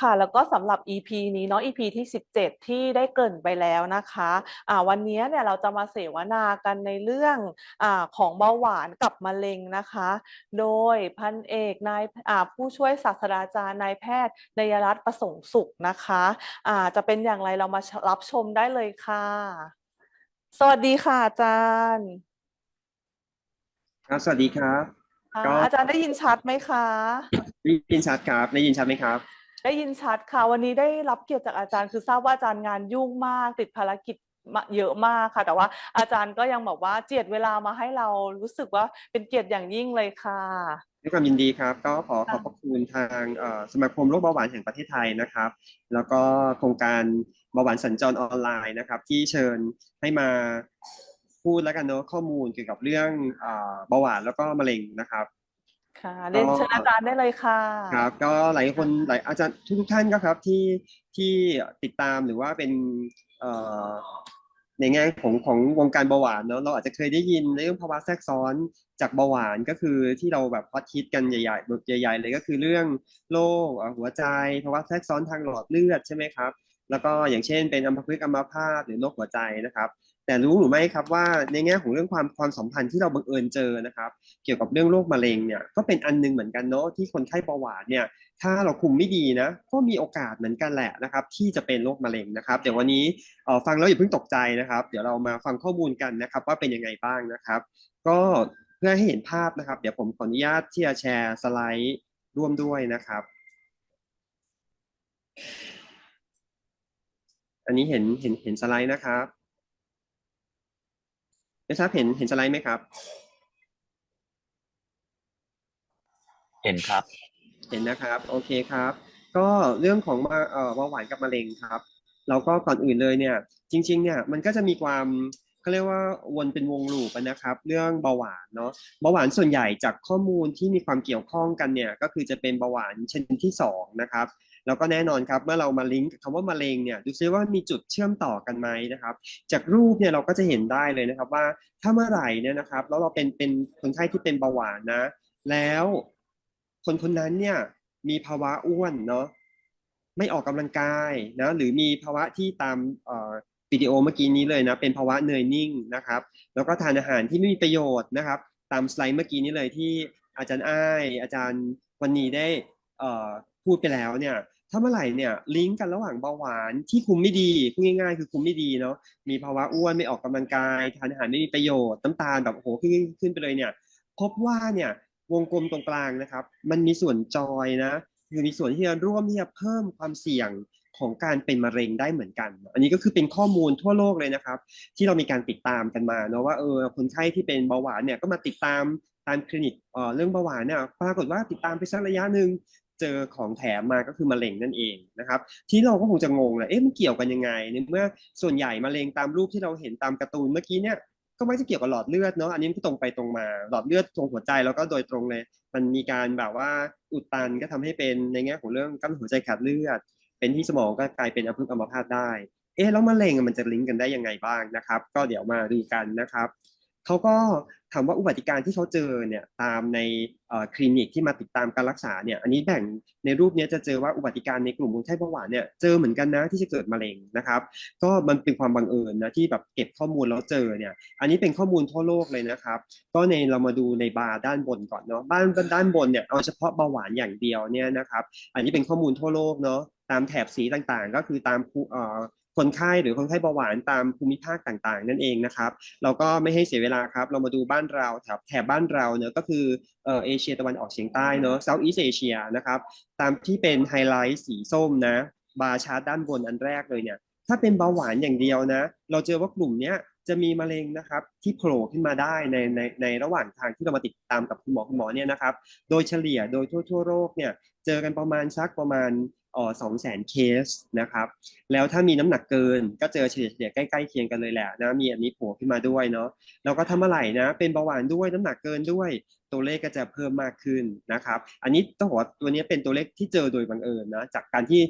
ค่ะ แล้วก็สำหรับ EP นี้เนาะ EP ที่ 17 ที่ได้เกริ่นไปแล้วนะคะอ่าวันนี้เนี่ยเราจะมาเสวนากันในเรื่องอ่าของเบาหวานกับมะเร็งนะคะ โดยพันเอกนายอ่าผู้ช่วยศาสตราจารย์นายแพทย์นยรัตน์ประสงค์สุขนะคะอ่าจะเป็นอย่างไรเรามารับชมได้เลยค่ะ สวัสดีค่ะอาจารย์ครับสวัสดีครับอ่าก็ อาจารย์ได้ยินชัดไหมคะ ได้ยินชัดครับ ได้ยินชัดไหมครับ ได้ยินชัดค่ะ วันนี้ได้รับเกียรติจากอาจารย์คือทราบว่าอาจารย์งานยุ่งมาก ติดภารกิจเยอะมากค่ะ แต่ว่าอาจารย์ก็ยังบอกว่าเจียดเวลามาให้เรารู้สึกว่าเป็นเกียรติอย่างยิ่งเลยค่ะด้วยความยินดีครับ ก็ขอขอบพระคุณทางสมาคมโรคเบาหวานแห่งประเทศไทยนะครับ แล้วก็โครงการเบาหวานสัญจรออนไลน์นะครับ ที่เชิญให้มาพูดแล้วกันเนาะข้อมูลเกี่ยวกับเรื่องเบาหวานแล้วก็มะเร็งนะครับ ค่ะเรียนเชิญอาจารย์ได้เลยค่ะครับ ก็หลายคนหลายอาจารย์ทุกๆท่านก็ครับที่ที่ติดตามหรือว่าเป็นเอ่อในแง่ของของวงการเบาหวานเนาะเราอาจจะเคยได้ยินในเรื่องภาวะแทรกซ้อนจากเบาหวานก็คือที่เราแบบฮอตฮิตกันใหญ่ๆแบบใหญ่ ๆ เลยก็คือเรื่องโรคเอ่อหัวใจภาวะแทรกซ้อนทางหลอดเลือดใช่ไหมครับแล้วก็อย่างเช่นเป็นอัมพฤกษ์อัมพาตหรือโรคหัวใจนะครับ แต่รู้หรือไม่ครับว่าในแง่ของเรื่องความความสัมพันธ์ที่เราบังเอิญเจอนะครับ เกี่ยวกับเรื่องโรคมะเร็งเนี่ยก็เป็นอันหนึงเหมือนกันเนาะที่คนไข้เบาหวานเนี่ยถ้าเราคุมไม่ดีนะ ก็มีโอกาสเหมือนกันแหละนะครับ ที่จะเป็นโรคมะเร็งนะครับเดี๋ยววันนี้ฟังแล้วอย่าเพิ่งตกใจนะครับ เดี๋ยวเรามาฟังข้อมูลกันนะครับ ว่าเป็นยังไงบ้างนะครับ ก็เพื่อให้เห็นภาพนะครับ เดี๋ยวผมขออนุญาตที่จะแชร์สไลด์ร่วมด้วยนะครับ อันนี้เห็นเห็นเห็นสไลด์นะครับ ไม่ทราบเห็นเห็นสไลด์ไหมครับ เห็นครับ เห็นนะครับ โอเคครับ ก็เรื่องของมาเอ่อเบาหวานกับมะเร็งครับเราก็ก่อนอื่นเลยเนี่ย จริง ๆ เนี่ยมันก็จะมีความเขาเรียกว่าวนเป็นวงลูปอะนะครับ เรื่องเบาหวานเนาะเบาหวานส่วนใหญ่จากข้อมูลที่มีความเกี่ยวข้องกันเนี่ย ก็คือจะเป็นเบาหวานชนิดที่สองนะครับ แล้วก็แน่นอนครับเมื่อเรามาลิงก์กับคำว่ามะเร็งเนี่ยดูซิว่ามีจุดเชื่อมต่อกันไหมนะครับ จากรูปเนี่ยเราก็จะเห็นได้เลยนะครับว่าถ้าเมื่อไหร่เนี่ยนะครับ แล้วเราเป็นเป็นคนไข้ที่เป็นเบาหวานนะ แล้วคนคนนั้นเนี่ยมีภาวะอ้วนเนาะไม่ออกกำลังกายนะหรือมีภาวะที่ตามเอ่อวิดีโอเมื่อกี้นี้เลยนะเป็นภาวะเหนื่อยนิ่งนะครับ แล้วก็ทานอาหารที่ไม่มีประโยชน์นะครับ ตามสไลด์เมื่อกี้นี้เลยที่อาจารย์อ้ายอาจารย์วันนี้ได้เอ่อพูดไปแล้วเนี่ย ถ้าเมื่อไหร่เนี่ยลิงก์กันระหว่างเบาหวานที่คุมไม่ดีพูดง่ายๆ คือคุมไม่ดีเนาะมีภาวะอ้วนไม่ออกกำลังกายทานอาหารไม่มีประโยชน์น้ำตาลแบบโอ้โหขึ้นขึ้นไปเลยเนี่ย พบว่าเนี่ยวงกลมตรงกลางนะครับ มันมีส่วนจอยนะคือมีส่วนที่จะร่วมที่จะเพิ่มความเสี่ยงของการเป็นมะเร็งได้เหมือนกัน อันนี้ก็คือเป็นข้อมูลทั่วโลกเลยนะครับ ที่เรามีการติดตามกันมาเนาะว่าเออคนไข้ที่เป็นเบาหวานเนี่ยก็มาติดตามตามคลินิกเอ่อเรื่องเบาหวานเนี่ยปรากฏว่าติดตามไปสักระยะหนึ่ง เจอของแถมมาก็คือมะเร็งนั่นเองนะครับ ที่เราก็คงจะงงแหละเอ๊ะมันเกี่ยวกันยังไงในเมื่อส่วนใหญ่มะเร็งตามรูปที่เราเห็นตามการ์ตูนเมื่อกี้เนี่ยก็ไม่จะเกี่ยวกับหลอดเลือดเนาะอันนี้มันก็ตรงไปตรงมาหลอดเลือดตรงหัวใจแล้วก็โดยตรงเลย มันมีการแบบว่าอุดตันก็ทำให้เป็นในแง่ของเรื่องกล้ามเนื้อหัวใจขาดเลือด เป็นที่สมองก็กลายเป็นอัมพฤกษ์อัมพาตได้ เอ๊ะแล้วมะเร็งมันจะลิงก์กันได้ยังไงบ้างนะครับ ก็เดี๋ยวมาดูกันนะครับ เขาก็ถามว่าอุบัติการที่เขาเจอเนี่ยตามในคลินิกที่มาติดตามการรักษาเนี่ยอันนี้แบ่งในรูปนี้จะเจอว่าอุบัติการในกลุ่มคนไข้เบาหวานเนี่ยเจอเหมือนกันนะที่จะเกิดมะเร็งนะครับ ก็มันเป็นความบังเอิญนะที่แบบเก็บข้อมูลแล้วเจอเนี่ยอันนี้เป็นข้อมูลทั่วโลกเลยนะครับ ก็ในเรามาดูในบาร์ด้านบนก่อนเนาะบ้านด้านบนเนี่ยเอาเฉพาะเบาหวานอย่างเดียวเนี่ยนะครับ อันนี้เป็นข้อมูลทั่วโลกเนาะตามแถบสีต่างๆ ก็คือตามเอ่อ คนไข้หรือคนไข้เบาหวานตามภูมิภาคต่างๆ นั่นเองนะครับ เราก็ไม่ให้เสียเวลาครับ เรามาดูบ้านเราแถบแถบบ้านเราเนาะก็คือเออเอเชียตะวันออกเฉียงใต้เนาะ South East Asia นะครับ ตามที่เป็นไฮไลท์สีส้มนะ บาร์ชาร์ตด้านบนอันแรกเลยเนี่ย ถ้าเป็นเบาหวานอย่างเดียวนะ เราเจอว่ากลุ่มเนี้ยจะมีมะเร็งนะครับที่โผล่ขึ้นมาได้ในในในระหว่างทางที่เรามาติดตามกับคุณหมอคุณหมอเนี่ยนะครับ โดยเฉลี่ยโดยทั่วทั่วโลกเนี่ยเจอกันประมาณสักประมาณ ออสองแสนเคสนะครับ แล้วถ้ามีน้ำหนักเกินก็เจอเฉลี่ยใกล้ๆเคียงกันเลยแหละนะมีอันนี้โผล่ขึ้นมาด้วยเนาะแล้วก็ทำเมื่อไหร่นะ เป็นเบาหวานด้วยน้ำหนักเกินด้วยตัวเลขก็จะเพิ่มมากขึ้นนะครับ อันนี้ต้องบอกว่าตัวนี้เป็นตัวเลขที่เจอโดยบังเอิญนะ จากการที่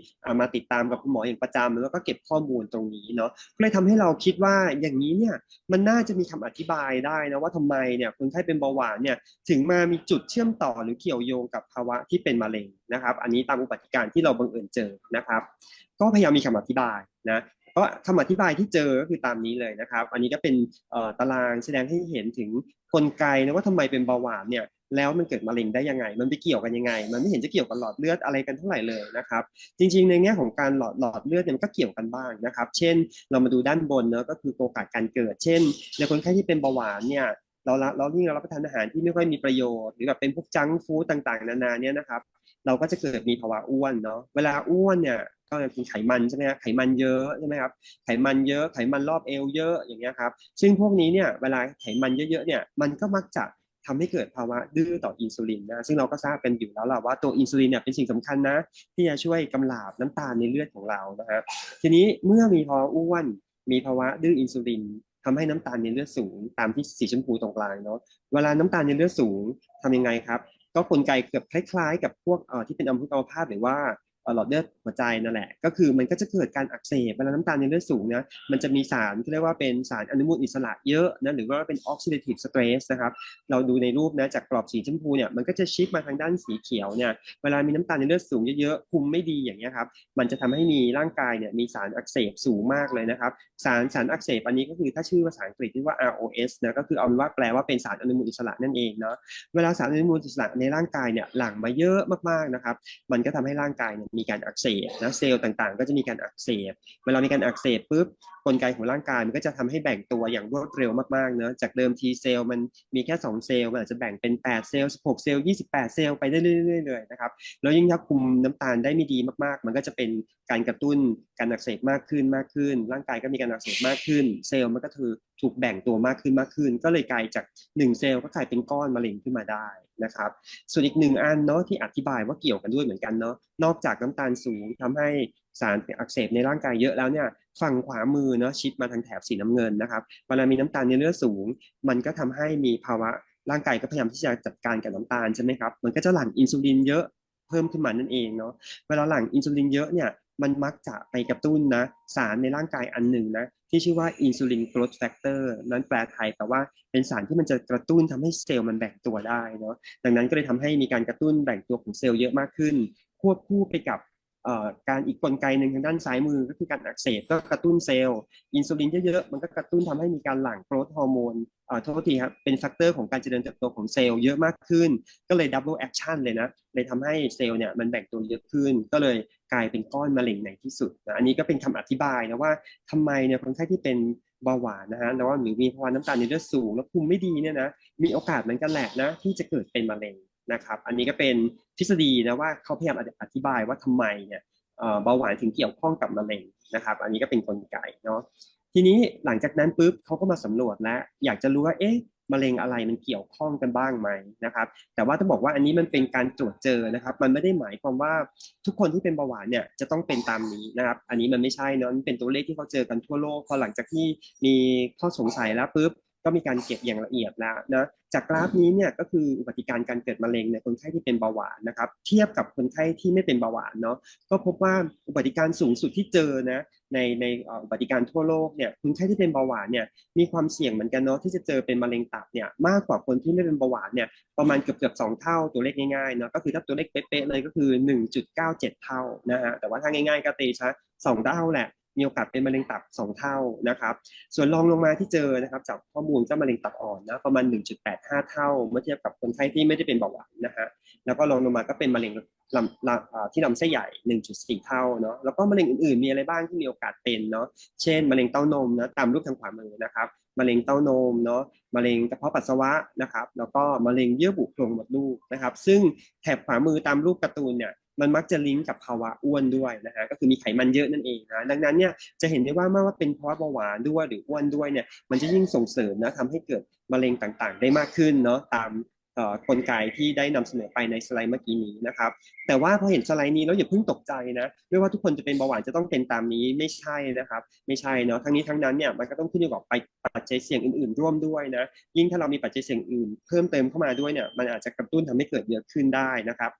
มาติดตามกับคุณหมออย่างประจำแล้วก็เก็บข้อมูลตรงนี้เนาะ ก็เลยทำให้เราคิดว่าอย่างนี้เนี่ยมันน่าจะมีคำอธิบายได้นะว่าทำไมเนี่ยคนไข้เป็นเบาหวานเนี่ยถึงมามีจุดเชื่อมต่อหรือเกี่ยวโยงกับภาวะที่เป็นมะเร็งนะครับ อันนี้ตามอุบัติการที่เราบังเอิญเจอนะครับ ก็พยายามมีคำอธิบายนะ ก็คำอธิบายที่เจอก็คือตามนี้เลยนะครับ อันนี้ก็เป็นตารางแสดงให้เห็นถึงกลไกนะว่าทำไมเป็นเบาหวานเนี่ยแล้วมันเกิดมะเร็งได้ยังไง มันไปเกี่ยวกันยังไง มันไม่เห็นจะเกี่ยวกับหลอดเลือดอะไรกันเท่าไหร่เลยนะครับ จริงๆ ในแง่ของการหลอดหลอดเลือดเนี่ยมันก็เกี่ยวกันบ้างนะครับ เช่น เรามาดูด้านบนเนอะก็คือโอกาสการเกิด เช่น ในคนไข้ที่เป็นเบาหวานเนี่ยเราละเรายิ่เรารับประทานอาหารที่ไม่ค่อยมีประโยชน์หรือแบบเป็นพวกจังฟู้ดต่างๆ นานาเนี่ยนะครับ เราก็จะเกิดมีภาวะอ้วนเนาะ เวลาอ้วนเนี่ย ก็จะกินไขมันใช่ไหมครับไขมันเยอะใช่ไหมครับไขมันเยอะไขมันรอบเอวเยอะอย่างเงี้ยครับซึ่งพวกนี้เนี่ยเวลาไขมันเยอะๆเนี่ยมันก็มักจะทำให้เกิดภาวะดื้อต่ออินซูลินนะซึ่งเราก็ทราบกันอยู่แล้วแหละว่าตัวอินซูลินเนี่ยเป็นสิ่งสำคัญนะ ที่จะช่วยกำลาบน้ำตาลในเลือดของเรานะฮะทีนี้เมื่อมีภาวะอ้วน มีภาวะดื้ออินซูลินทำให้น้ำตาลในเลือดสูง ตามที่สีชมพูตรงกลางเนาะเวลาน้ำตาลในเลือดสูงทำยังไงครับ ก็กลไกเกือบคล้ายๆ กับพวกที่เป็นอัมพฤกษ์อัมพาตหรือว่า หลอดเลือดหัวใจนั่นแหละ ก็คือมันก็จะเกิดการอักเสบเวลาน้ำตาลในเลือดสูงนะมันจะมีสารที่เรียกว่าเป็นสารอนุมูลอิสระเยอะนะหรือว่าเป็น oxidative stress นะครับเราดูในรูปนะจากกรอบสีชมพูเนี่ยมันก็จะชิปมาทางด้านสีเขียวเนี่ยเวลามีน้ำตาลในเลือดสูงเยอะๆคุมไม่ดีอย่างเงี้ยครับมันจะทำให้มีร่างกายเนี่ยมีสารอักเสบสูงมากเลยนะครับสารสารอักเสบอันนี้ก็คือถ้าชื่อภาษาอังกฤษที่ว่า ROS นะก็คือเอาเป็นว่าแปลว่าเป็นสารอนุมูลอิสระนั่นเองเนาะเวลาสารอนุมูลอิสระในร่างกายเนี่ยหลั่งมาเยอะมากๆนะครับมันก็ทำให้ร่างกายเนี่ยมีการอักเสบนะเซลล์ต่างๆ ก็จะมีการอักเสบเวลามีการอักเสบปุ๊บกลไกของร่างกายมันก็จะทำให้แบ่งตัวอย่างรวดเร็วมากๆเนอะจากเดิมทีเซลล์มันมีแค่ 2 เซลล์มันอาจจะแบ่งเป็น 8 เซลล์ 16 เซลล์ 28 เซลล์ไปได้เรื่อยๆเลยนะครับแล้วยิ่งถ้าคุมน้ำตาลได้ไม่ดีมากๆ มันก็จะเป็นการกระตุ้นการอักเสบมากขึ้นมากขึ้น ร่างกายก็มีการอักเสบมากขึ้น เซลล์มันก็คือถูกแบ่งตัวมากขึ้นมากขึ้น ก็เลยกลายจาก 1 เซลล์ก็กลายเป็นก้อนมะเร็งขึ้นมาได้นะครับ ส่วนอีกหนึ่งอันเนาะที่อธิบายว่าเกี่ยวกันด้วยเหมือนกันเนาะนอกจากน้ำตาลสูงทำให้สารอักเสบในร่างกายเยอะแล้วเนี่ยฝั่งขวามือเนาะชิดมาทางแถบสีน้ำเงินนะครับเวลามีน้ำตาลในเลือดสูง มันก็ทำให้มีภาวะร่างกายก็พยายามที่จะจัดการกับน้ำตาลใช่ไหมครับมันก็จะหลั่งอินซูลินเยอะเพิ่มขึ้นมานั่นเองเนาะเวลาหลั่งอินซูลินเยอะเนี่ย มันมักจะไปกระตุ้นนะ สารในร่างกายอันหนึ่งนะ ที่ชื่อว่าอินซูลินโกรทแฟกเตอร์นั้นแปลไทยแต่ว่าเป็นสารที่มันจะกระตุ้นทำให้เซลล์มันแบ่งตัวได้เนาะดังนั้นก็เลยทำให้มีการกระตุ้นแบ่งตัวของเซลล์เยอะมากขึ้น ควบคู่ไปกับ การอีกกลไกหนึ่งทางด้านซ้ายมือก็คือการอักเสบก็กระตุ้นเซลล์อินซูลินเยอะๆมันก็กระตุ้นทำให้มีการหลั่งโกรทฮอร์โมนเอ่อโทษทีครับเป็นแฟกเตอร์ของการเจริญเติบโตของเซลล์เยอะมากขึ้น ก็เลยดับเบิลแอคชั่นเลยนะเลยทำให้เซลล์เนี่ยมันแบ่งตัวเยอะขึ้น ก็เลยกลายเป็นก้อนมะเร็งในที่สุดนะอันนี้ก็เป็นคำอธิบายนะว่าทำไมเนี่ยคนไข้ที่เป็นเบาหวานนะฮะแล้วว่าหรือมีภาวะน้ำตาลในเลือดสูง แล้วคุมไม่ดีเนี่ยนะมีโอกาสเหมือนกันแหละนะที่จะเกิดเป็นมะเร็ง นะครับ อันนี้ก็เป็นทฤษฎีนะว่าเขาพยายามอธิบายว่าทำไมเนี่ยเบาหวานถึงเกี่ยวข้องกับมะเร็งนะครับ อันนี้ก็เป็นกลไกเนาะทีนี้หลังจากนั้นปุ๊บเขาก็มาสำรวจแล้วอยากจะรู้ว่าเอ๊ะมะเร็งอะไรมันเกี่ยวข้องกันบ้างไหมนะครับ แต่ว่าต้องบอกว่าอันนี้มันเป็นการตรวจเจอนะครับ มันไม่ได้หมายความว่าทุกคนที่เป็นเบาหวานเนี่ยจะต้องเป็นตามนี้นะครับ อันนี้มันไม่ใช่เนาะมันเป็นตัวเลขที่เขาเจอกันทั่วโลกพอหลังจากที่มีข้อสงสัยแล้วปุ๊บ ก็มีการเก็บอย่างละเอียดแล้วนะจากกราฟนี้เนี่ยก็คืออุบัติการการเกิดมะเร็งในคนไข้ที่เป็นเบาหวานนะครับ เทียบกับคนไข้ที่ไม่เป็นเบาหวานเนาะก็พบว่าอุบัติการสูงสุดที่เจอนะในในอุบัติการทั่วโลกเนี่ยคนไข้ที่เป็นเบาหวานเนี่ยมีความเสี่ยงเหมือนกันเนาะที่จะเจอเป็นมะเร็งตับเนี่ยมากกว่าคนที่ไม่เป็นเบาหวานเนี่ยประมาณเกือบเกือบสองเท่าตัวเลขง่ายๆเนาะก็คือถ้าตัวเลขเป๊ะๆเลยก็คือ 1.97 เท่านะฮะแต่ว่าถ้าง่ายๆก็ตีซะสองเท่าแหละ มีโอกาสเป็นมะเร็งตับ 2 เท่านะครับ ส่วนรองลงมาที่เจอนะครับ จากข้อมูลเจ้ามะเร็งตับอ่อนนะประมาณ 1.85 เท่า เมื่อเทียบกับคนไข้ที่ไม่ได้เป็นเบาหวานนะฮะแล้วก็รองลงมาก็เป็นมะเร็งลำลที่ลำไส้ใหญ่ 1.4 เท่าเนาะแล้วก็มะเร็งอื่นๆ มีอะไรบ้างที่มีโอกาสเป็นเนาะเช่นมะเร็งเต้านมนะตามรูปทางขวามือนะครับมะเร็งเต้านมเนาะมะเร็งกระเพาะปัสสาวะนะครับ แล้วก็มะเร็งเยื่อบุโพรงมดลูกนะครับ ซึ่งแถบขวามือตามรูปการ์ตูนเนี่ย มันมักจะลิงก์กับภาวะอ้วนด้วยนะฮะก็คือมีไขมันเยอะนั่นเองนะดังนั้นเนี่ยจะเห็นได้ว่าไม่ว่าเป็นเพราะว่าเบาหวานด้วยหรืออ้วนด้วยเนี่ยมันจะยิ่งส่งเสริมนะทำให้เกิดมะเร็งต่างๆ ได้มากขึ้นเนาะตามเอ่อกลไกที่ได้นำเสนอไปในสไลด์เมื่อกี้นี้นะครับ แต่ว่าพอเห็นสไลด์นี้แล้วอย่าเพิ่งตกใจนะไม่ว่าทุกคนจะเป็นเบาหวานจะต้องเป็นตามนี้ไม่ใช่นะครับ ไม่ใช่เนาะทั้งนี้ทั้งนั้นเนี่ยมันก็ต้องขึ้นอยู่กับไปปัจจัยเสี่ยงอื่นๆ ร่วมด้วยนะยิ่งถ้าเรามีปัจจัยเสี่ยงอื่นเพิ่มเติมเข้ามาด้วยเนี่ยมันอาจจะกระตุ้นทำให้เกิดเยอะขึ้นได้นะครับ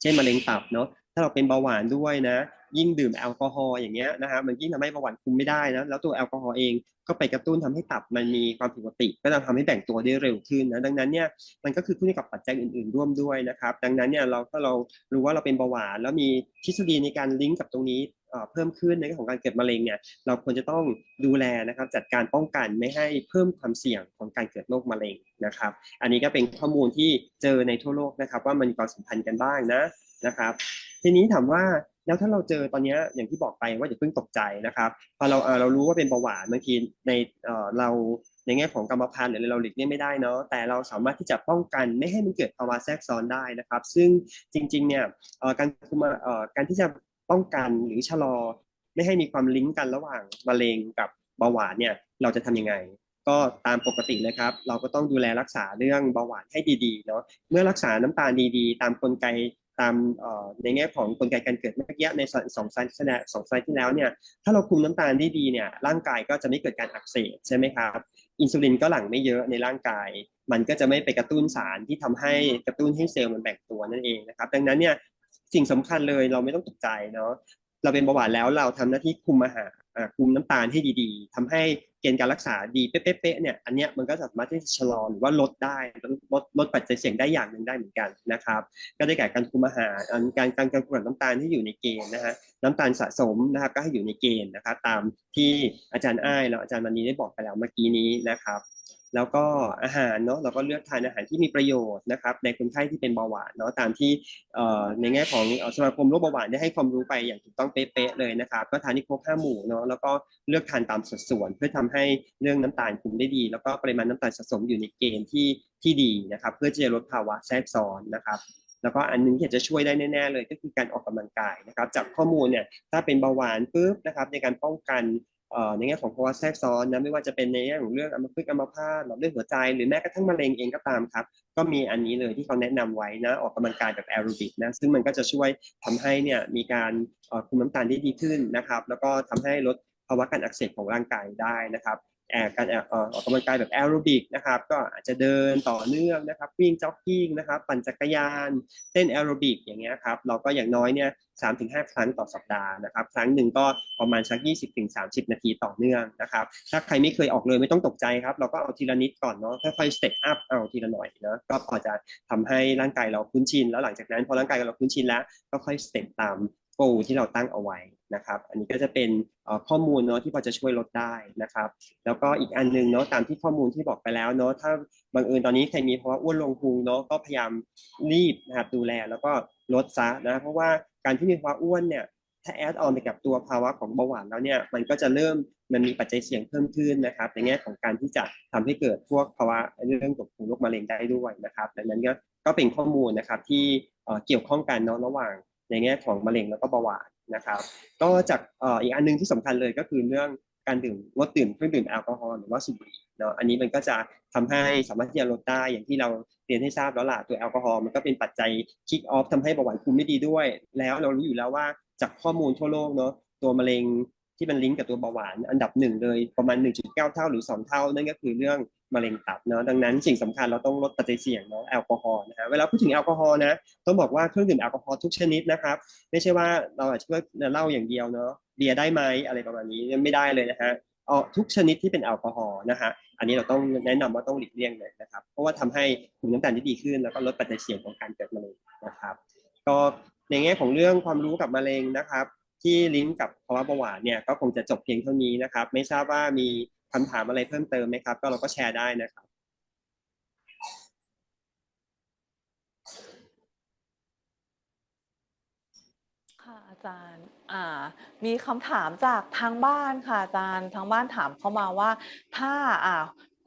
เช่นมะเร็งตับเนาะถ้าเราเป็นเบาหวานด้วยนะ ยิ่งดื่มแอลกอฮอล์อย่างเงี้ยนะครับมันยิ่งทำให้เบาหวานคุมไม่ได้นะแล้วตัวแอลกอฮอล์เองก็ไปกระตุ้นทำให้ตับมันมีความผิดปกติ ก็จะทำให้แบ่งตัวได้เร็วขึ้นนะดังนั้นเนี่ยมันก็คือขึ้นอยู่กับปัจจัยอื่นๆร่วมด้วยนะครับ ดังนั้นเนี่ยเราถ้าเรารู้ว่าเราเป็นเบาหวาน แล้วมีทฤษฎีในการลิงก์กับตรงนี้เอ่อเพิ่มขึ้นในเรื่องของการเกิดมะเร็งเนี่ยเราควรจะต้องดูแลนะครับจัดการป้องกันไม่ให้เพิ่มความเสี่ยงของการเกิดโรคมะเร็งนะครับ อันนี้ก็เป็นข้อมูลที่เจอในทั่วโลกนะครับ ว่ามันมีความสัมพันธ์กันบ้างนะนะครับ ทีนี้ถามว่า แล้วถ้าเราเจอตอนนี้อย่างที่บอกไปว่าอย่าเพิ่งตกใจนะครับพอเราเรารู้ว่าเป็นเบาหวานบางทีในเราในแง่ของกรรมพันธุ์หรือะไรเราหลีกเลี่ยงไม่ได้เนาะแต่เราสามารถที่จะป้องกันไม่ให้มันเกิดภาวะแทรกซ้อนได้นะครับ ซึ่งจริงๆเนี่ยการคุมเอ่อการที่จะป้องกันหรือชะลอ ไม่ให้มีความลิงก์กันระหว่างมะเร็งกับเบาหวานเนี่ยเราจะทำยังไง ก็ตามปกติเลยครับ เราก็ต้องดูแลรักษาเรื่องเบาหวานให้ดีๆเนาะเมื่อรักษาน้ำตาลดีๆ ตามกลไก ตามในแง่ของกลไกการเกิดเมื่อกี้ในสองไซส์สองไซส์ที่แล้วเนี่ยถ้าเราคุมน้ำตาลได้ดีเนี่ยร่างกายก็จะไม่เกิดการอักเสบใช่ไหมครับอินซูลินก็หลั่งไม่เยอะในร่างกาย มันก็จะไม่ไปกระตุ้นสารที่ทำให้กระตุ้นให้เซลล์มันแบ่งตัวนั่นเองนะครับ ดังนั้นเนี่ยสิ่งสำคัญเลยเราไม่ต้องตกใจเนาะเราเป็นเบาหวานแล้วเราทำหน้าที่คุมอาหารอ่า คุมน้ำตาลให้ดีๆทำให้เกณฑ์การรักษาดีเป๊ะๆเนี่ยอันเนี้ยมันก็สามารถที่จะชะลอหรือว่าลดได้ลดลดลดปัจจัยเสี่ยงได้อย่างหนึ่งได้เหมือนกันนะครับก็ได้แก่การคุมอาหารการการการกำหนดน้ำตาลที่อยู่ในเกณฑ์นะฮะน้ำตาลสะสมนะครับก็ให้อยู่ในเกณฑ์นะครับตามที่อาจารย์อ้ายแล้วอาจารย์วันนี้ได้บอกไปแล้วเมื่อกี้นี้นะครับ แล้วก็อาหารเนาะเราก็เลือกทานอาหารที่มีประโยชน์นะครับในคนไข้ที่เป็นเบาหวานเนาะตามที่ในแง่ของสมาคมโรคเบาหวานได้ให้ความรู้ไปอย่างถูกต้องเป๊ะๆเลยนะครับ ก็ทานที่ครบห้าหมู่เนาะแล้วก็เลือกทานตามสัดส่วน เพื่อทำให้เรื่องน้ำตาลคุมได้ดี แล้วก็ปริมาณน้ำตาลสะสมอยู่ในเกณฑ์ที่ที่ดีนะครับ เพื่อที่จะลดภาวะแทรกซ้อนนะครับแล้วก็อันหนึงที่จะช่วยได้แน่ๆเลยก็คือการออกกำลังกายนะครับ จากข้อมูลเนี่ยถ้าเป็นเบาหวานปุ๊บนะครับในการป้องกัน ในแง่ของภาวะแทรกซ้อนนะไม่ว่าจะเป็นในแง่ของเรื่องอัมพฤกษ์อัมพาตหลอดเลือดหัวใจ หรือแม้กระทั่งมะเร็งเองก็ตามครับ ก็มีอันนี้เลยที่เขาแนะนำไว้นะออกกำลังกายแบบแอโรบิกนะซึ่งมันก็จะช่วยทำให้เนี่ยมีการคุมน้ำตาลได้ดีขึ้นนะครับ แล้วก็ทำให้ลดภาวะการอักเสบของร่างกายได้นะครับ แอบการแอบออกกำลังกายแบบแอโรบิกนะครับก็อาจจะเดินต่อเนื่องนะครับวิ่งจ็อกกิ้งนะครับปั่นจักรยานเต้นแอโรบิกอย่างเงี้ยครับเราก็อย่างน้อยเนี่ยสามถึงห้าครั้งต่อสัปดาห์นะครับครั้งหนึ่งก็ประมาณสักยี่สิบถึงสามสิบนาทีต่อเนื่องนะครับถ้าใครไม่เคยออกเลยไม่ต้องตกใจครับ เราก็เอาทีละนิดก่อนเนาะค่อยๆสเต็ปอัพเอาทีละหน่อยเนาะก็พอจะทำให้ร่างกายเราคุ้นชิน แล้วหลังจากนั้นพอร่างกายเราคุ้นชินแล้วก็ค่อยสเต็ปตาม โกที่เราตั้งเอาไว้นะครับ อันนี้ก็จะเป็นข้อมูลเนาะที่พอจะช่วยลดได้นะครับ แล้วก็อีกอันหนึงเนาะตามที่ข้อมูลที่บอกไปแล้วเนาะถ้าบังเอิญตอนนี้ใครมีภาวะอ้วนลงพุงเนาะก็พยายามรีบนะครับดูแลแล้วก็ลดซะนะเพราะว่าการที่มีภาวะอ้วนเนี่ยถ้าแอดออนไปกับตัวภาวะของเบาหวานแล้วเนี่ยมันก็จะเริ่มมันมีปัจจัยเสี่ยงเพิ่มขึ้นนะครับ ในแง่ของการที่จะทำให้เกิดพวกภาวะเรื่องของโรคมะเร็งได้ด้วยนะครับดังนั้นก็ก็เป็นข้อมูลนะครับที่เกี่ยวข้องกันเนาะระหว่าง ในแง่ของมะเร็งแล้วก็เบาหวานนะครับก็จากอีกอันหนึงที่สำคัญเลยก็คือเรื่องการดื่มงดดื่มเครื่องดื่มแอลกอฮอล์หรือว่าสูบบุหรี่เนาะอันนี้มันก็จะทำให้สามารถที่จะลดได้อย่างที่เราเรียนให้ทราบแล้วล่ะตัวแอลกอฮอล์มันก็เป็นปัจจัยคิกออฟทำให้เบาหวานคุมไม่ดีด้วย แล้วเรารู้อยู่แล้วว่าจากข้อมูลทั่วโลกเนาะตัวมะเร็งที่มันลิงก์กับตัวเบาหวาน อันดับหนึ่งเลยประมาณ 1.9 เท่าหรือ 2 เท่า นั่นก็คือเรื่อง มะเร็งตับเนาะดังนั้นสิ่งสำคัญเราต้องลดปัจจัยเสี่ยงเนาะแอลกอฮอล์นะฮะเวลาพูดถึงแอลกอฮอล์นะต้องบอกว่าเครื่องดื่มแอลกอฮอล์ทุกชนิดนะครับ ไม่ใช่ว่าเราอาจจะเลือเหล้าอย่างเดียวเนาะเบียร์ได้ไหมอะไรประมาณนี้ไม่ได้เลยนะฮะเอทุกชนิดที่เป็นแอลกอฮอล์นะฮะอันนี้เราต้องแนะนำว่าต้องหลีกเลี่ยงเลยนะครับ เพราะว่าทำให้คุมน้ำตาลที่ดีขึ้น แล้วก็ลดปัจจัยเสี่ยงของการเกิดมะเร็งนะครับ ก็ในแง่ของเรื่องความรู้กับมะเร็งนะครับ ที่ลิงก์กับภาวะเบาหวานเนี่ยก็คงจะจบเพียงเท่านี้นะครับ ไม่ทราบว่ามี คำถามอะไรเพิ่มเติมไหมครับ ก็เราก็แชร์ได้นะครับค่ะอาจารย์อ่ามีคำถามจากทางบ้านค่ะอาจารย์ทางบ้านถามเข้ามาว่า ถ้าอ่า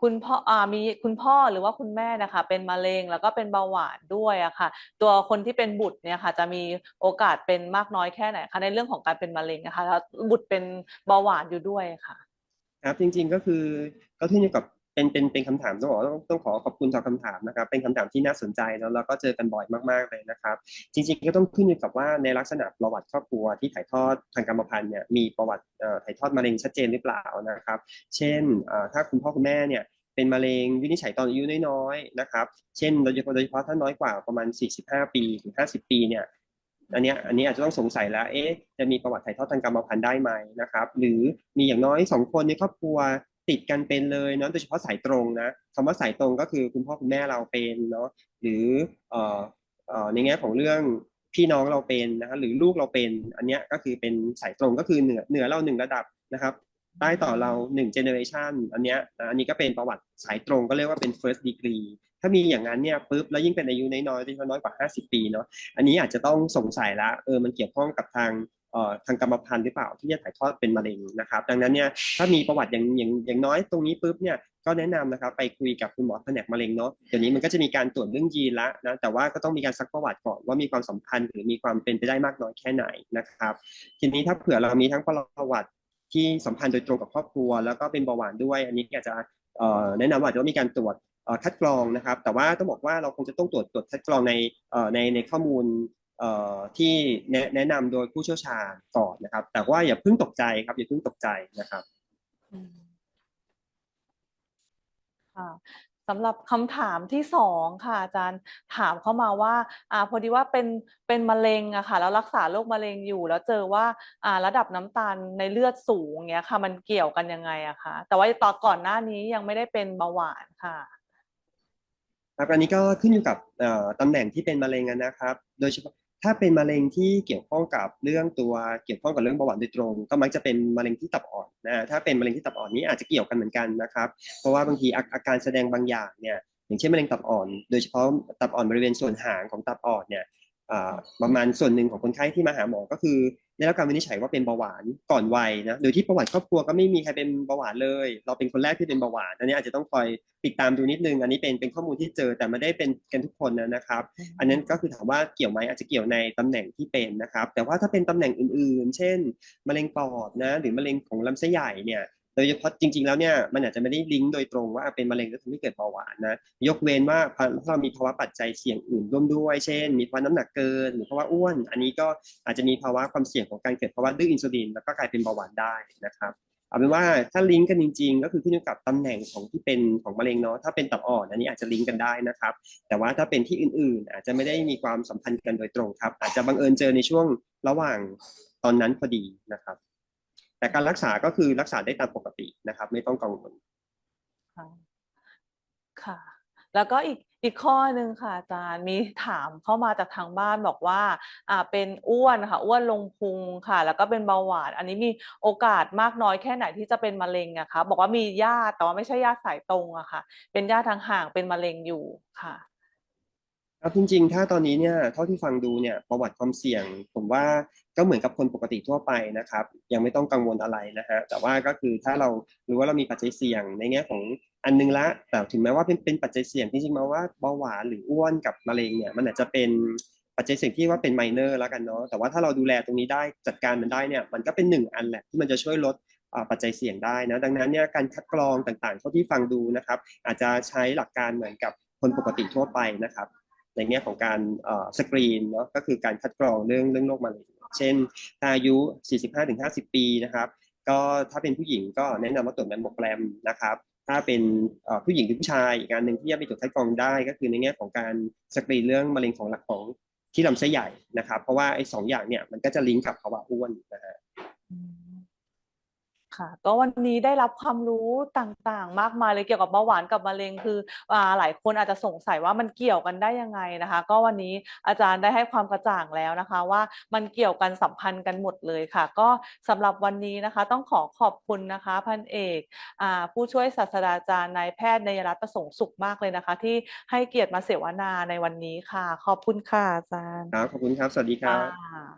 คุณพ่ออ่ามีคุณพ่อหรือว่าคุณแม่นะคะ เป็นมะเร็งแล้วก็เป็นเบาหวานด้วยอะค่ะ ตัวคนที่เป็นบุตรเนี่ยค่ะ จะมีโอกาสเป็นมากน้อยแค่ไหนคะในเรื่องของการเป็นมะเร็งนะคะแล้วบุตรเป็นเบาหวานอยู่ด้วยค่ะ ครับจริง ๆก็คือก็ขึ้นอยู่กับเป็นเป็นเป็นคำถามต้องบอกต้องต้องขอขอบคุณสำหรับคำถามนะครับ เป็นคำถามที่น่าสนใจแล้วเราก็เจอกันบ่อยมากๆเลยนะครับ จริงๆก็ต้องขึ้นอยู่กับว่าในลักษณะประวัติครอบครัวที่ถ่ายทอดทางกรรมพันธุ์เนี่ยมีประวัติเอ่อถ่ายทอดมะเร็งชัดเจนหรือเปล่านะครับ เช่นเอ่อถ้าคุณพ่อคุณแม่เนี่ยเป็นมะเร็งวินิจฉัยตอนอายุน้อยๆนะครับ เช่นโดยเฉพาะโดยเฉพาะถ้าน้อยกว่าประมาณ 45 ปีถึง 50 ปีเนี่ย อันนี้อันนี้อาจจะต้องสงสัยแล้วเอ๊ะจะมีประวัติถ่ายทอดทางกรรมพันธุ์ได้ไหมนะครับ หรือมีอย่างน้อยสองคนในครอบครัวติดกันเป็นเลยเนาะโดยเฉพาะสายตรงนะคำว่าสายตรงก็คือคุณพ่อคุณแม่เราเป็นเนาะหรือเอ่อเอ่อในแง่ของเรื่องพี่น้องเราเป็นนะฮะหรือลูกเราเป็นอันเนี้ยก็คือเป็นสายตรงก็คือเหนือเหนือเราหนึ่งระดับนะครับใต้ต่อเราหนึ่งเจเนอเรชันอันเนี้ยอันนี้ก็เป็นประวัติสายตรงก็เรียกว่าเป็น first degree ถ้ามีอย่างนั้นเนี่ยปุ๊บแล้วยิ่งเป็นอายุน้อยๆที่น้อยกว่า 50 ปีเนาะอันนี้อาจจะต้องสงสัยละเออมันเกี่ยวข้องกับทางเอ่อทางกรรมพันธุ์หรือเปล่าที่จะถ่ายทอดเป็นมะเร็งนะครับ ดังนั้นเนี่ยถ้ามีประวัติอย่างอย่างอย่างน้อยตรงนี้ปุ๊บเนี่ยก็แนะนำนะครับไปคุยกับคุณหมอแผนกมะเร็งเนาะเดี๋ยวนี้มันก็จะมีการตรวจเรื่องยีนละนะแต่ว่าก็ต้องมีการซักประวัติก่อนว่ามีความสัมพันธ์หรือมีความเป็นไปได้มากน้อยแค่ไหนนะครับ ทีนี้ถ้าเผื่อเรามีทั้งประวัติที่สัมพันธ์โดยตรงกับครอบครัว แล้วก็เป็นเบาหวานด้วย อันนี้อาจจะแนะนำว่าจะมีการตรวจ คัดกรองนะครับ แต่ว่าต้องบอกว่าเราคงจะต้องตรวจตรวจคัดกรองในในในข้อมูลที่แนะนะนำโดยผู้เชี่ยวชาญก่อนนะครับ แต่ว่าอย่าเพิ่งตกใจครับ อย่าเพิ่งตกใจนะครับค่ะสำหรับคำถามที่สองค่ะอาจารย์ถามเข้ามาว่าอ่าพอดีว่าเป็นเป็นมะเร็งอะค่ะแล้วรักษาโรคมะเร็งอยู่ แล้วเจอว่าอ่าระดับน้ำตาลในเลือดสูงเงี้ยค่ะ มันเกี่ยวกันยังไงอะคะแต่ว่าตอนก่อนหน้านี้ยังไม่ได้เป็นเบาหวานค่ะ ครับอันนี้ก็ขึ้นอยู่กับตำแหน่งที่เป็นมะเร็งนะครับ โดยเฉพาะถ้าเป็นมะเร็งที่เกี่ยวข้องกับเรื่องตัวเกี่ยวข้องกับเรื่องเบาหวานโดยตรง ก็มักจะเป็นมะเร็งที่ตับอ่อนนะถ้าเป็นมะเร็งที่ตับอ่อนนี้อาจจะเกี่ยวกันเหมือนกันนะครับ เพราะว่าบางทีอาการแสดงบางอย่างเนี่ยอย่างเช่นมะเร็งตับอ่อน โดยเฉพาะตับอ่อนบริเวณส่วนหางของตับอ่อนเนี่ย ประมาณส่วนหนึ่งของคนไข้ที่มาหาหมอก็คือได้รับการวินิจฉัยว่าเป็นเบาหวานก่อนวัยนะโดยที่ประวัติครอบครัวก็ไม่มีใครเป็นเบาหวานเลย เราเป็นคนแรกที่เป็นเบาหวานอันนี้อาจจะต้องคอยติดตามดูนิดนึง อันนี้เป็นเป็นข้อมูลที่เจอแต่ไม่ได้เป็นกันทุกคนนะนะครับ อันนั้นก็คือถามว่าเกี่ยวไหมอาจจะเกี่ยวในตำแหน่งที่เป็นนะครับ แต่ว่าถ้าเป็นตำแหน่งอื่น ๆ เช่น มะเร็งปอดนะหรือมะเร็งของลำไส้ใหญ่เนี่ย โดยเฉพาะจริง ๆ แล้วเนี่ยมันอาจจะไม่ได้ลิงก์โดยตรงว่าเป็นมะเร็งแล้วทำให้เกิดเบาหวานนะยกเว้นว่าเรามีภาวะปัจจัยเสี่ยงอื่นร่วมด้วย เช่น มีภาวะน้ำหนักเกินหรือภาวะอ้วน อันนี้ก็อาจจะมีภาวะความเสี่ยงของการเกิดภาวะดื้ออินซูลินแล้วก็กลายเป็นเบาหวานได้นะครับเอาเป็นว่าถ้าลิงก์กันจริง ๆ ก็คือขึ้นอยู่กับตำแหน่งของที่เป็นของมะเร็งเนาะถ้าเป็นตับอ่อนอันนี้อาจจะลิงก์กันได้นะครับ แต่ว่าถ้าเป็นที่อื่นๆ อาจจะไม่ได้มีความสัมพันธ์กันโดยตรงครับ อาจจะบังเอิญเจอในช่วงระหว่างตอนนั้นพอดีนะครับ แต่การรักษาก็คือรักษาได้ตามปกตินะครับ ไม่ต้องกังวลค่ะค่ะ แล้วก็อีกอีกข้อหนึ่งค่ะอาจารย์มีถามเข้ามาจากทางบ้านบอกว่าอ่าเป็นอ้วนค่ะอ้วนลงพุงค่ะ แล้วก็เป็นเบาหวาน อันนี้มีโอกาสมากน้อยแค่ไหนที่จะเป็นมะเร็งอะคะบอกว่ามีญาติแต่ว่าไม่ใช่ญาติสายตรงอะค่ะ เป็นญาติทางห่างเป็นมะเร็งอยู่ค่ะ ครับจริงๆ ถ้าตอนนี้เนี่ยเท่าที่ฟังดูเนี่ยประวัติความเสี่ยง ผมว่าก็เหมือนกับคนปกติทั่วไปนะครับ ยังไม่ต้องกังวลอะไรนะฮะแต่ว่าก็คือถ้าเรารู้ว่าเรามีปัจจัยเสี่ยงในแง่ของอันนึงละ แต่ถึงแม้ว่าเป็นเป็นปัจจัยเสี่ยงจริงๆมาว่าเบาหวานหรืออ้วนกับมะเร็งเนี่ยมันอาจจะเป็นปัจจัยเสี่ยงที่ว่าเป็นไมเนอร์แล้วกันเนาะแต่ว่าถ้าเราดูแลตรงนี้ได้จัดการมันได้เนี่ยมันก็เป็นหนึ่งอันแหละที่มันจะช่วยลดปัจจัยเสี่ยงได้นะดังนั้นเนี่ยการคัดกรองต่างๆ เท่าที่ฟังดูนะครับ อาจจะใช้หลักการเหมือนกับคนปกติทั่วไปนะครับ ในแง่ของการสกรีนเนาะก็คือการคัดกรองเรื่องเรื่องโรคมะเร็งเช่นถ้าอายุ 45-50 ปีนะครับ ก็ถ้าเป็นผู้หญิงก็แนะนำว่าตรวจแมมโมแกรมนะครับถ้าเป็นผู้หญิงหรือผู้ชายอีกการหนึ่งที่จะไปตรวจคัดกรองได้ ก็คือในแง่ของการสกรีนเรื่องมะเร็งของหลักของที่ลำไส้ใหญ่นะครับ เพราะว่าไอ้สองอย่างเนี่ยมันก็จะลิงก์กับภาวะอ้วนนะฮะ ค่ะก็วันนี้ได้รับความรู้ต่างๆ มากมายเลยเกี่ยวกับเบาหวานกับมะเร็งคืออ่าหลายคนอาจจะสงสัยว่ามันเกี่ยวกันได้ยังไงนะคะ ก็วันนี้อาจารย์ได้ให้ความกระจ่างแล้วนะคะ ว่ามันเกี่ยวกันสัมพันธ์กันหมดเลยค่ะ ก็สำหรับวันนี้นะคะ ต้องขอขอบคุณนะคะพันเอกอ่าผู้ช่วยศาสตราจารย์นายแพทย์ในยรัตน์ประสงค์สุขมากเลยนะคะ ที่ให้เกียรติมาเสวนาในวันนี้ค่ะ ขอบคุณค่ะอาจารย์ครับขอบคุณครับสวัสดีครับค่ะ